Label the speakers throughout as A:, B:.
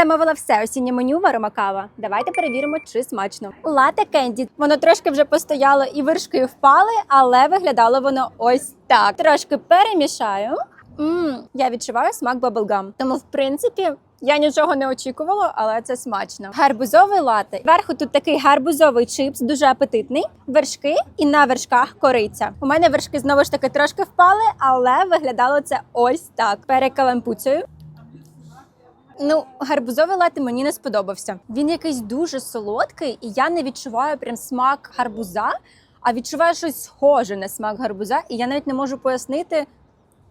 A: Замовила все осіннє меню варома кава. Давайте перевіримо, чи смачно. Лате кенді. Воно трошки вже постояло і вершки впали, але виглядало воно ось так. Трошки перемішаю. Мм, я відчуваю смак баблгам. Тому, в принципі, я нічого не очікувала, але це смачно. Гарбузовий лате. Зверху тут такий гарбузовий чипс, дуже апетитний. Вершки і на вершках кориця. У мене вершки знову ж таки трошки впали, але виглядало це ось так. Перекалампуцею. Ну, гарбузовий лати мені не сподобався. Він якийсь дуже солодкий, і я не відчуваю прям смак гарбуза, а відчуваю щось схоже на смак гарбуза, і я навіть не можу пояснити,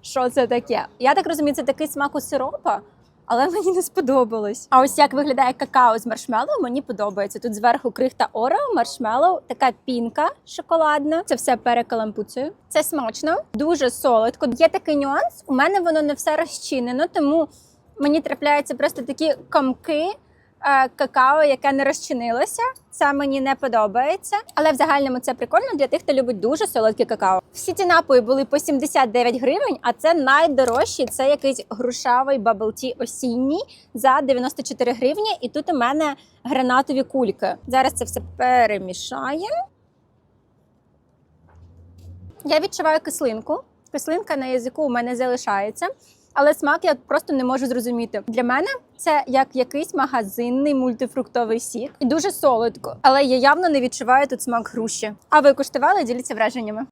A: що це таке. Я так розумію, це такий смак у сиропа. Але мені не сподобалось. А ось як виглядає какао з маршмеллоу, мені подобається. Тут зверху крихта орео, маршмеллоу, така пінка шоколадна. Це все перекалампуцею. Це смачно, дуже солодко. Є такий нюанс. У мене воно не все розчинено, тому мені трапляються просто такі комки. е, Какао, яке не розчинилося, це мені не подобається. Але в загальному це прикольно для тих, хто любить дуже солодке какао. Всі ці напої були по 79 гривень, а це найдорожчий. Це якийсь грушавий баблті осінній за 94 гривні. І тут у мене гранатові кульки. Зараз це все перемішаємо. Я відчуваю кислинку. Кислинка на язику у мене залишається, але смак я просто не можу зрозуміти. Для мене це як якийсь магазинний мультифруктовий сік і дуже солодко, але я явно не відчуваю тут смак груші. А ви куштували? Діліться враженнями.